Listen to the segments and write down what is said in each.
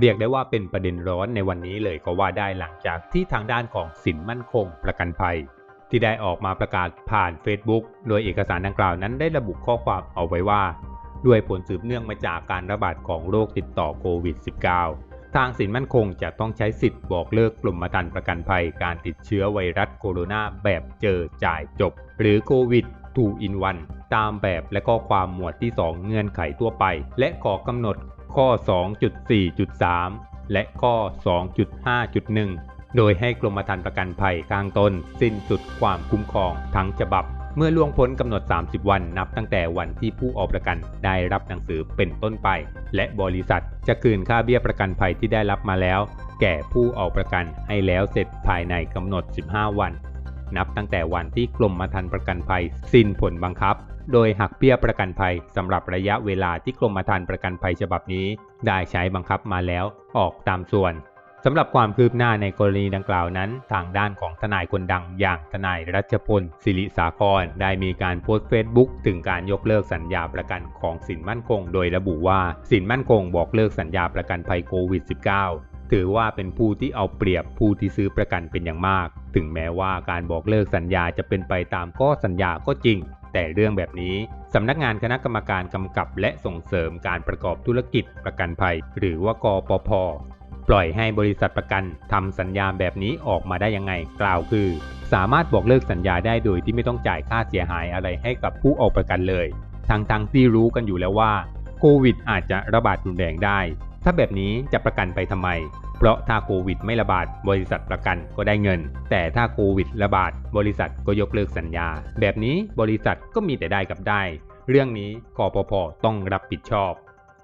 เรียกได้ว่าเป็นประเด็นร้อนในวันนี้เลยก็ว่าได้หลังจากที่ทางด้านของสินมั่นคงประกันภัย ที่ได้ออกมาประกาศผ่าน Facebook โดยเอกสารดังกล่าวนั้นได้ระบุข้อความเอาไว้ว่า ด้วยผลสืบเนื่องมาจากการระบาดของโรคติดต่อโควิด -19 ทางสินมั่นคงจะต้องใช้สิทธิ์บอกเลิกกลุ่มธรรม์ประกันภัย การติดเชื้อไวรัสโคโรนาแบบเจอจ่ายจบ หรือโควิด2 in 1ตามแบบและข้อความหมวดที่ 2 เงื่อนไขทั่วไป และขอกำหนด ข้อ 2.4.3 และข้อ 2.5.1 โดยให้กรมธรรม์ประกันภัยข้างต้น สิ้นสุดความคุ้มครองทั้งฉบับ เมื่อล่วงพ้นกำหนด 30 วันนับตั้งแต่วันที่ผู้ออกประกันได้รับหนังสือเป็นต้นไป และบริษัทจะคืนค่าเบี้ยประกันภัยที่ได้รับมาแล้ว แก่ผู้ออกประกันให้แล้วเสร็จภายในกำหนด 15 วัน นับตั้งแต่วันที่กรมธรรม์ประกันภัยสิ้นผลบังคับ โดยหักเบี้ยประกันภัยสำหรับระยะเวลาที่กรมธรรม์ประกันภัยฉบับนี้ ได้ใช้บังคับมาแล้วออกตามส่วนสำหรับความคืบหน้าในกรณีดังกล่าวนั้น ทางด้านของทนายคนดังอย่างทนายรัชพลศิริสาคร ได้มีการโพสต์เฟซบุ๊กถึงการยกเลิกสัญญาประกันของสินมั่นคง โดยระบุว่าสินมั่นคงบอกเลิกสัญญาประกันภัยโควิด -19 ถือว่าเป็นผู้ที่เอาเปรียบผู้ที่ซื้อประกันเป็นอย่างมาก ถึงแม้ว่าการบอกเลิกสัญญาจะเป็นไปตามข้อสัญญาก็จริง แต่เรื่องแบบนี้สำนักงานคณะกรรมการกำกับและส่งเสริมการประกอบธุรกิจประกันภัย หรือว่ากปพปล่อยให้บริษัทประกันทำสัญญาแบบนี้ออกมาได้ยังไง กล่าวคือ สามารถบอกเลิกสัญญาได้โดยที่ไม่ต้องจ่ายค่าเสียหายอะไรให้กับผู้ออกประกันเลยทั้งๆทที่รู้กันอยู่แล้วว่าโควิดอาจจะระบาดรุนแรงได้ ถ้าแบบนี้จะประกันไปทำไม เพราะถ้าโควิดไม่ระบาด บริษัทประกันก็ได้เงิน แต่ถ้าโควิดระบาด บริษัทก็ยกเลิกสัญญา แบบนี้บริษัทก็มีแต่ได้กับได้ เรื่องนี้กปพต้องรับผิดชอบ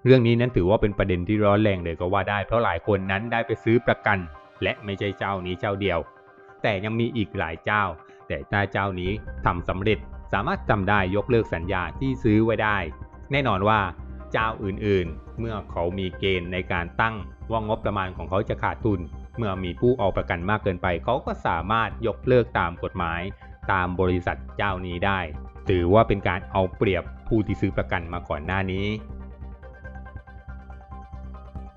เรื่องนี้นั้นถือว่าเป็นประเด็นที่ร้อนแรงเลยก็ว่าได้ เพราะหลายคนนั้นได้ไปซื้อประกัน และไม่ใช่เจ้านี้เจ้าเดียว แต่ยังมีอีกหลายเจ้า แต่ถ้าเจ้านี้ทำสำเร็จสามารถจำได้ยกเลิกสัญญาที่ซื้อไว้ได้ แน่นอนว่า เจ้าอื่นๆ เมื่อเขามีเกณฑ์ในการตั้งว่างบประมาณของเขาจะขาดทุน เมื่อมีผู้ออกประกันมากเกินไป เขาก็สามารถยกเลิกตามกฎหมาย ตามบริษัทเจ้านี้ได้ ถือว่าเป็นการเอาเปรียบผู้ที่ซื้อประกันมาก่อนหน้านี้